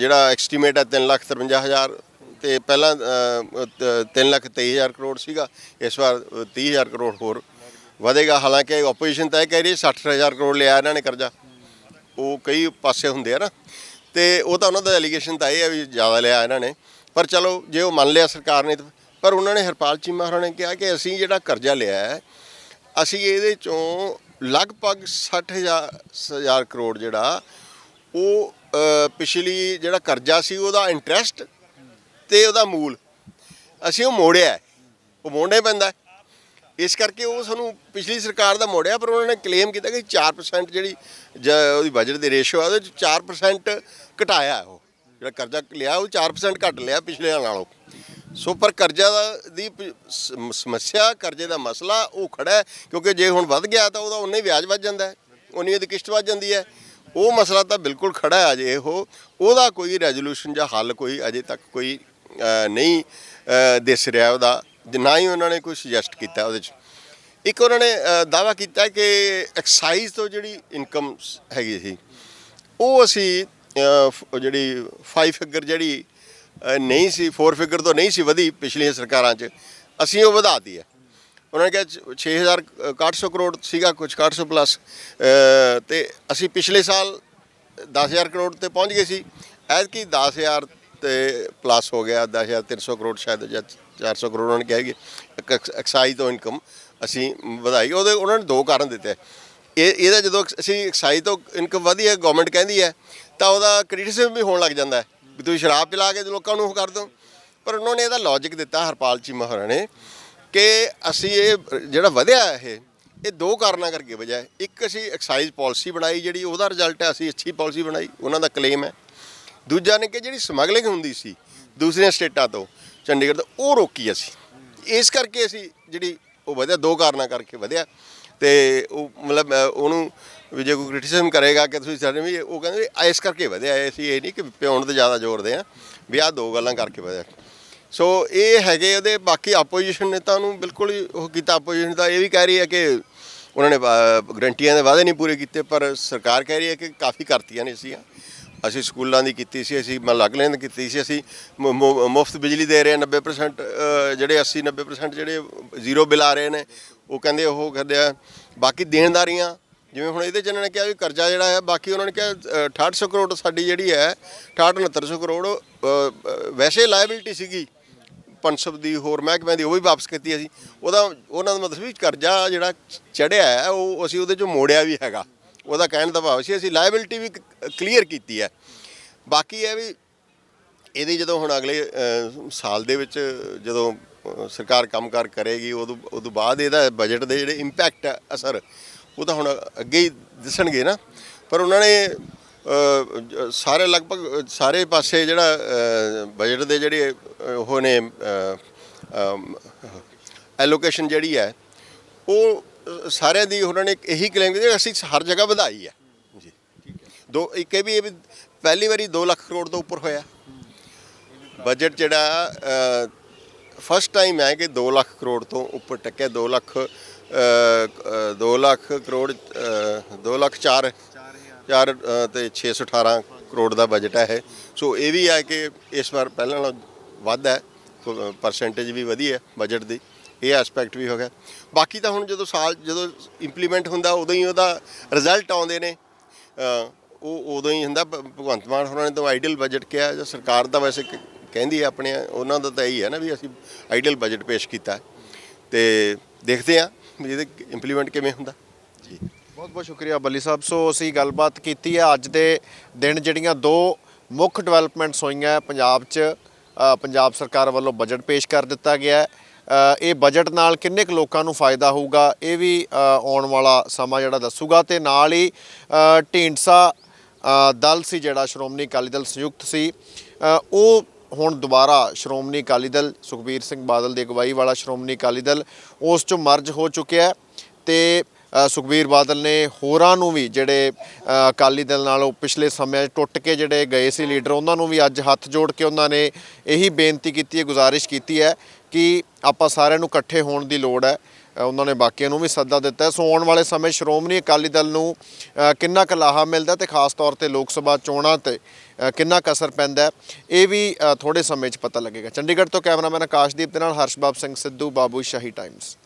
ਜਿਹੜਾ ਐਸਟੀਮੇਟ ਹੈ 353000 ਤੇ ਪਹਿਲਾਂ 323000 ਕਰੋੜ ਸੀਗਾ ਇਸ ਵਾਰ ਅ, 30000 ਕਰੋੜ ਹੋਰ। ਵਧੇਗਾ। ਹਾਲਾਂਕਿ ਆਪੋਜੀਸ਼ਨ ਤਾਂ ਇਹ ਕਹਿ ਰਹੀ ਹੈ 60000 ਕਰੋੜ ਲਿਆ ਇਹਨਾਂ ਨੇ ਕਰਜ਼ਾ। ਉਹ ਕਈ ਪਾਸੇ ਹੁੰਦੇ ਆ ਨਾ। ਤੇ ਉਹ ਤਾਂ ਉਹਨਾਂ ਦਾ ਐਲੀਗੇਸ਼ਨ ਤਾਂ ਇਹ ਹੈ ਵੀ ਜ਼ਿਆਦਾ ਲਿਆ ਇਹਨਾਂ ਨੇ। ਪਰ ਚਲੋ, ਜੇ ਉਹ ਮੰਨ ਲਿਆ ਸਰਕਾਰ ਨੇ ਤਾਂ- ਪਰ ਉਹਨਾਂ ਨੇ ਹਰਪਾਲ ਚੀਮਾ ਹੋਰਾਂ ਨੇ ਕਿਹਾ ਕਿ ਅਸੀਂ ਜਿਹੜਾ ਕਰਜ਼ਾ ਲਿਆ ਹੈ, ਅਸੀਂ ਇਹਦੇ ਚੋਂ ਲਗਭਗ 60000 ਹਜ਼ਾਰ ਕਰੋੜ ਜਿਹੜਾ, ਉਹ ਪਿਛਲੀ ਜਿਹੜਾ ਕਰਜ਼ਾ ਸੀ ਉਹਦਾ ਇੰਟਰਸਟ ਤੇ ਉਹਦਾ ਮੂਲ। ਅਸੀਂ ਉਹ ਮੋੜਿਆ ਉਹ ਮੋੜਨੇ ਪੈਂਦਾ ਇਸ ਕਰਕੇ ਉਹ ਸਾਨੂੰ ਪਿਛਲੀ ਸਰਕਾਰ ਦਾ ਮੋੜਿਆ ਪਰ ਉਹਨਾਂ ਨੇ ਕਲੇਮ ਕੀਤਾ ਕਿ 4% ਜਿਹੜੀ ਜ- ਉਹਦੀ ਬਜਟ ਦੀ ਰੇਸ਼ੋ ਆ ਉਹਦੇ ਚ 4% ਘਟਾਇਆ ਉਹ। ਜਿਹੜਾ ਕਰਜ਼ਾ ਲਿਆ ਉਹ 4% ਘਟ ਲਿਆ ਪਿਛਲੇ ਨਾਲੋਂ। ਸੋ ਪਰ ਕਰਜ਼ਾ ਦਾ ਦੀ ਪ- ਸਮ- ਸਮੱਸਿਆ ਕਰਜ਼ੇ ਦਾ ਮਸਲਾ ਉਹ ਖੜਾ ਹੈ ਕਿਉਂਕਿ ਜੇ ਹੁਣ ਵੱਧ ਗਿਆ ਤਾਂ ਉਹਦਾ ਉਨਾ ਹੀ ਵਿਆਜ ਵੱਧ ਜਾਂਦਾ ਹੈ ਉਨੀ ਉਹਦੀ ਕਿਸ਼ਤ ਵੱਧ ਜਾਂਦੀ ਹੈ। ਉਹ ਮਸਲਾ ਤਾਂ ਬਿਲਕੁਲ ਖੜਾ ਹੈ ਅਜੇ ਉਹ। ਉਹਦਾ ਕੋਈ ਰੈਜ਼ੋਲੂਸ਼ਨ ਜਾਂ ਹੱਲ ਕੋਈ ਅਜੇ ਤੱਕ ਕੋਈ ਅ, ਨਹੀਂ ਅ, ਦਿਸ ਰਿਹਾ ਉਹਦਾ। ਨਾ ਹੀ ਉਹਨਾਂ ਨੇ ਕੋਈ ਸੁਜੈਸਟ ਕੀਤਾ ਉਹਦੇ 'ਚ। ਇੱਕ ਉਹਨਾਂ ਨੇ ਦਾਵਾ ਕੀਤਾ ਕਿ ਐਕਸਾਈਜ਼ ਤੋਂ ਜਿਹੜੀ ਇਨਕਮ ਹੈਗੀ ਸੀ, ਉਹ ਅਸੀਂ ਜਿਹੜੀ 5 ਫਿਗਰ ਜਿਹੜੀ ਨਹੀਂ ਸੀ 4 ਫਿਗਰ ਤੋਂ ਨਹੀਂ ਸੀ ਵਧੀ ਪਿਛਲੀਆਂ ਸਰਕਾਰਾਂ 'ਚ, ਅਸੀਂ ਉਹ ਵਧਾਤੀ ਹੈ। ਉਹਨਾਂ ਨੇ ਕਿਹਾ 6000 6100 ਕਰੋੜ ਸੀਗਾ ਕੁਝ 6100 ਪਲੱਸ ਤੇ ਅਸੀਂ ਪਿਛਲੇ ਸਾਲ 10000 ਕਰੋੜ ਤੇ ਪਹੁੰਚ ਗਏ ਸੀ। ਐਤਕੀ 10000 ਤੇ ਪਲੱਸ ਹੋ ਗਿਆ 10300 ਕਰੋੜ ਸ਼ਾਇਦ ਜਾਂ 400 ਕਰੋੜ ਉਹਨਾਂ ਨੇ ਕਿਹਾ ਕਿ ਐਕਸਾਈਜ਼ ਤੋਂ ਇਨਕਮ ਅਸੀਂ ਵਧਾਈ। ਉਹਦੇ ਉਹਨਾਂ ਨੇ ਦੋ ਕਾਰਨ ਦਿੱਤੇ। ਇਹ ਇਹਦਾ ਜਦੋਂ ਅਸੀਂ ਐਕਸਾਈਜ਼ ਤੋਂ ਇਨਕਮ ਵਧੀ ਹੈ, ਗਵਰਨਮੈਂਟ ਕਹਿੰਦੀ ਹੈ, ਤਾਂ ਉਹਦਾ ਕ੍ਰਿਟਿਸਿਜ਼ਮ ਵੀ ਹੋਣ ਲੱਗ ਜਾਂਦਾ ਹੈ ਵੀ ਤੁਸੀਂ ਸ਼ਰਾਬ ਪਿਲਾ ਕੇ ਲੋਕਾਂ ਨੂੰ ਉਹ ਕਰ ਦਿਓ। ਪਰ ਉਹਨਾਂ ਨੇ ਇਹਦਾ ਲੌਜੀਕ ਦਿੱਤਾ ਹਰਪਾਲ ਚੀਮਾ ਹੋਰਾਂ ਨੇ ਕਿ ਅਸੀਂ ਇਹ ਜਿਹੜਾ ਵਧਿਆ ਇਹ ਇਹ ਦੋ ਕਾਰਨਾਂ ਕਰਕੇ ਵਜ੍ਹਾ ਹੈ। ਇੱਕ ਅਸੀਂ ਐਕਸਾਈਜ਼ ਪਾਲਿਸੀ ਬਣਾਈ, ਜਿਹੜੀ ਉਹਦਾ ਰਿਜ਼ਲਟ ਹੈ, ਅਸੀਂ ਅੱਛੀ ਪਾਲਿਸੀ ਬਣਾਈ, ਉਹਨਾਂ ਦਾ ਕਲੇਮ ਹੈ। ਦੂਜਾ ਨੇ ਕਿ ਜਿਹੜੀ ਸਮਗਲਿੰਗ ਹੁੰਦੀ ਸੀ ਦੂਸਰੀਆਂ ਸਟੇਟਾਂ ਤੋਂ ਚੰਡੀਗੜ੍ਹ ਤੋਂ, ਉਹ ਰੋਕੀ ਅਸੀਂ। ਇਸ ਕਰਕੇ ਅਸੀਂ ਜਿਹੜੀ ਉਹ ਵਧਿਆ, ਦੋ ਕਾਰਨਾਂ ਕਰਕੇ ਵਧਿਆ। ਤੇ ਉਹ ਮਤਲਬ ਉਹਨੂੰ ਵੀ ਜੇ ਕੋਈ ਕ੍ਰਿਟਿਸਿਜ਼ਮ ਕਰੇਗਾ ਕਿ ਤੁਸੀਂ ਸਾਡੇ ਵੀ, ਉਹ ਕਹਿੰਦੇ ਵੀ ਇਸ ਕਰਕੇ ਵਧਿਆ। ਅਸੀਂ ਇਹ ਨਹੀਂ ਕਿ ਪਿਉਣ ਤੇ ਜ਼ਿਆਦਾ ਜ਼ੋਰ ਦੇ ਆ, ਵੀ ਆਹ ਦੋ ਗੱਲਾਂ ਕਰਕੇ ਵਧਿਆ। ਸੋ ਇਹ ਹੈਗੇ ਉਹਦੇ, ਬਾਕੀ ਆਪੋਜੀਸ਼ਨ ਨੇਤਾ ਨੂੰ ਬਿਲਕੁਲ ਹੀ ਉਹ ਕੀਤਾ। ਆਪੋਜੀਸ਼ਨ ਦਾ ਇਹ ਵੀ ਕਹਿ ਰਹੀ ਹੈ ਕਿ ਉਹਨਾਂ ਨੇ ਗਰੰਟੀਆਂ ਦੇ ਵਾਅਦੇ ਨਹੀਂ ਪੂਰੇ ਕੀਤੇ, ਪਰ ਸਰਕਾਰ ਕਹਿ ਰਹੀ ਹੈ ਕਿ ਕਾਫੀ ਕਰਤੀਆਂ ਨੇ ਅਸੀਂ ਅਸੀਂ ਸਕੂਲਾਂ ਦੀ ਕੀਤੀ ਸੀ ਅਸੀਂ ਅਲੱਗ ਦੀ ਕੀਤੀ ਸੀ ਅਸੀਂ ਮੁਫਤ ਬਿਜਲੀ ਦੇ ਰਹੇ ਹਾਂ 90% ਜਿਹੜੇ 80 90% ਜਿਹੜੇ ਜ਼ੀਰੋ ਬਿੱਲ ਆ ਰਹੇ ਨੇ ਉਹ ਕਹਿੰਦੇ ਉਹ ਕਹਿੰਦੇ ਆ। ਬਾਕੀ ਦੇਣਦਾਰੀਆਂ ਜਿਵੇਂ ਹੁਣ ਇਹਦੇ ਚ ਇਹਨਾਂ ਨੇ ਕਿਹਾ ਵੀ ਕਰਜ਼ਾ ਜਿਹੜਾ ਹੈ ਬਾਕੀ ਉਹਨਾਂ ਨੇ ਕਿਹਾ ਅ, 6800 ਕਰੋੜ ਸਾਡੀ ਜਿਹੜੀ ਹੈ 68 6900 ਕਰੋੜ ਵੈਸੇ ਲਾਇਬਿਲਟੀ ਸੀਗੀ ਪਨਸਬ ਦੀ ਹੋਰ ਮਹਿਕਮੇ ਦੀ ਉਹ ਵੀ ਵਾਪਸ ਕੀਤੀ ਅਸੀਂ। ਉਹਦਾ ਉਹਨਾਂ ਦਾ ਮਤਲਬ ਵੀ ਕਰਜ਼ਾ ਜਿਹੜਾ ਚੜਿਆ ਹੈ ਉਹ ਅਸੀਂ ਉਹਦੇ ਚੋਂ ਮੋੜਿਆ ਵੀ ਹੈਗਾ। ਉਹਦਾ ਕਹਿਣ ਦਾ ਭਾਵ ਸੀ ਅਸੀਂ ਲਾਇਬਿਲਟੀ ਵੀ ਕਲੀਅਰ ਕੀਤੀ ਹੈ। ਬਾਕੀ ਇਹ ਵੀ ਇਹਦੀ ਜਦੋਂ ਹੁਣ ਅਗਲੇ ਸਾਲ ਦੇ ਵਿੱਚ ਜਦੋਂ ਅ, ਸਰਕਾਰ ਕੰਮਕਾਰ ਕਰੇਗੀ ਉਦੋਂ ਉਦੋਂ ਬਾਅਦ ਇਹਦਾ ਬਜਟ ਦੇ ਜਿਹੜੇ ਇੰਪੈਕਟ ਅਸਰ ਉਹ ਤਾਂ ਹੁਣ ਅੱਗੇ ਹੀ ਦਿਸਣਗੇ ਨਾ। ਪਰ ਉਹਨਾਂ ਨੇ ਸਾਰੇ ਲਗਭਗ ਸਾਰੇ ਪਾਸੇ ਜਿਹੜਾ ਬਜਟ ਦੇ ਜਿਹੜੇ ਉਹ ਨੇ ਐਲੋਕੇਸ਼ਨ ਜਿਹੜੀ ਹੈ ਉਹ ਸਾਰਿਆਂ ਦੀ ਉਹਨਾਂ ਨੇ ਇਹੀ ਕਲੇਮ ਕੀਤੀ ਅਸੀਂ ਹਰ ਜਗ੍ਹਾ ਵਧਾਈ ਹੈ। ਜੀ। ਦੋ, ਇੱਕ ਇਹ ਵੀ ਇਹ ਵੀ ਪਹਿਲੀ ਵਾਰੀ 2 ਲੱਖ ਕਰੋੜ ਤੋਂ ਉੱਪਰ ਹੋਇਆ। ਬਜਟ ਜਿਹੜਾ ਫਸਟ ਟਾਈਮ ਹੈ ਕਿ 2 ਲੱਖ ਕਰੋੜ ਤੋਂ ਉੱਪਰ ਟੱਕਿਆ। 2 ਲੱਖ 2 ਲੱਖ ਕਰੋੜ 2 ਲੱਖ 4 4 ਤੇ 618 ਕਰੋੜ ਦਾ ਬਜਟ ਹੈ ਇਹ। ਸੋ ਇਹ ਵੀ ਹੈ ਕਿ ਇਸ ਵਾਰ ਪਹਿਲਾਂ ਨਾਲੋਂ ਵੱਧ ਹੈ। ਪਰਸੈਂਟੇਜ ਵੀ ਵਧੀ ਹੈ ਬਜਟ ਦੀ। ਇਹ ਐਸਪੈਕਟ ਵੀ ਹੋ ਗਿਆ। ਬਾਕੀ ਤਾਂ ਹੁਣ ਜਦੋਂ ਸਾਲ, ਜਦੋਂ ਇੰਪਲੀਮੈਂਟ ਹੁੰਦਾ, ਉਦੋਂ ਹੀ ਉਹਦਾ ਰਿਜ਼ਲਟ ਆਉਂਦੇ ਨੇ। ਉਹ ਉਦੋਂ ਹੀ ਹੁੰਦਾ। ਭਗਵੰਤ ਮਾਨ ਹੋਰਾਂ ਨੇ ਤਾਂ ਆਈਡੀਅਲ ਬਜਟ ਕਿਹਾ। ਜਾਂ ਸਰਕਾਰ ਦਾ ਵੈਸੇ ਕਹਿੰਦੀ ਹੈ ਆਪਣੇ, ਉਹਨਾਂ ਦਾ ਤਾਂ ਇਹੀ ਹੈ ਨਾ ਵੀ ਅਸੀਂ ਆਈਡੀਅਲ ਬਜਟ ਪੇਸ਼ ਕੀਤਾ। ਹੈ। ਤੇ ਦੇਖਦੇ ਹਾਂ ਵੀ ਇਹਦੇ ਇੰਪਲੀਮੈਂਟ ਕਿਵੇਂ ਹੁੰਦਾ। ਜੀ। ਬਹੁਤ ਬਹੁਤ ਸ਼ੁਕਰੀਆ ਬੱਲੀ ਸਾਹਿਬ। ਸੋ ਅਸੀਂ ਗੱਲਬਾਤ ਕੀਤੀ ਹੈ ਅੱਜ ਦੇ ਦਿਨ ਜਿਹੜੀਆਂ ਦੋ ਮੁੱਖ ਡਿਵੈਲਪਮੈਂਟਸ ਹੋਈਆਂ ਪੰਜਾਬ 'ਚ ਪੰਜਾਬ ਸਰਕਾਰ ਵੱਲੋਂ ਬਜਟ ਪੇਸ਼ ਕਰ ਦਿੱਤਾ ਗਿਆ। ਹੈ ਇਹ ਬਜਟ ਨਾਲ ਕਿੰਨੇ ਕੁ ਲੋਕਾਂ ਨੂੰ ਫਾਇਦਾ ਹੋਊਗਾ, ਇਹ ਵੀ ਆਉਣ ਵਾਲਾ ਸਮਾਂ ਜਿਹੜਾ ਦੱਸੂਗਾ ਤੇ ਨਾਲ ਹੀ ਢੀਂਡਸਾ ਦਲ ਸੀ ਜਿਹੜਾ, ਸ਼੍ਰੋਮਣੀ ਅਕਾਲੀ ਦਲ ਸੰਯੁਕਤ ਸੀ ਉਹ ਹੁਣ ਦੁਬਾਰਾ ਸ਼੍ਰੋਮਣੀ ਅਕਾਲੀ ਦਲ, ਸੁਖਬੀਰ ਸਿੰਘ ਬਾਦਲ ਦੀ ਅਗਵਾਈ ਵਾਲਾ ਸ਼੍ਰੋਮਣੀ ਅਕਾਲੀ ਦਲ, ਉਸ 'ਚੋਂ ਮਰਜ ਹੋ ਚੁੱਕਿਆ ਹੈ ਤੇ ਸੁਖਬੀਰ ਬਾਦਲ ਨੇ ਹੋਰਾਂ ਨੂੰ ਵੀ ਜਿਹੜੇ ਅਕਾਲੀ ਦਲ ਨਾਲੋਂ ਪਿਛਲੇ ਸਮਿਆਂ 'ਚ ਟੁੱਟ ਕੇ ਜਿਹੜੇ ਗਏ ਸੀ ਲੀਡਰ, ਉਹਨਾਂ ਨੂੰ ਵੀ ਅੱਜ ਹੱਥ ਜੋੜ ਕੇ ਉਹਨਾਂ ਨੇ ਇਹੀ ਬੇਨਤੀ ਕੀਤੀ ਹੈ, ਗੁਜ਼ਾਰਿਸ਼ ਕੀਤੀ ਹੈ ਕਿ ਆਪਾਂ ਸਾਰਿਆਂ ਨੂੰ ਇਕੱਠੇ ਹੋਣ ਦੀ ਲੋੜ ਹੈ। ਉਹਨਾਂ ਨੇ ਬਾਕੀਆਂ ਨੂੰ ਵੀ ਸੱਦਾ ਦਿੱਤਾ ਹੈ। ਸੋ ਆਉਣ ਵਾਲੇ ਸਮੇਂ ਸ਼੍ਰੋਮਣੀ ਅਕਾਲੀ ਦਲ ਨੂੰ ਕਿੰਨਾ ਕੁ ਲਾਹਾ ਮਿਲਦਾ ਤੇ ਖਾਸ ਤੌਰ ਤੇ ਲੋਕ ਸਭਾ ਚੋਣਾਂ ਤੇ ਕਿੰਨਾ ਕੁ ਅਸਰ ਪੈਂਦਾ ਇਹ ਵੀ ਅ, ਥੋੜੇ ਸਮੇਂ 'ਚ ਪਤਾ ਲੱਗੇਗਾ। ਚੰਡੀਗੜ੍ਹ ਤੋਂ ਕੈਮਰਾਮੈਨ ਆਕਾਸ਼ਦੀਪ ਦੇ ਨਾਲ ਹਰਸ਼ਬਾਬ ਸਿੰਘ ਸਿੱਧੂ ਬਾਬੂ ਸ਼ਾਹੀ ਟਾਈਮਜ਼।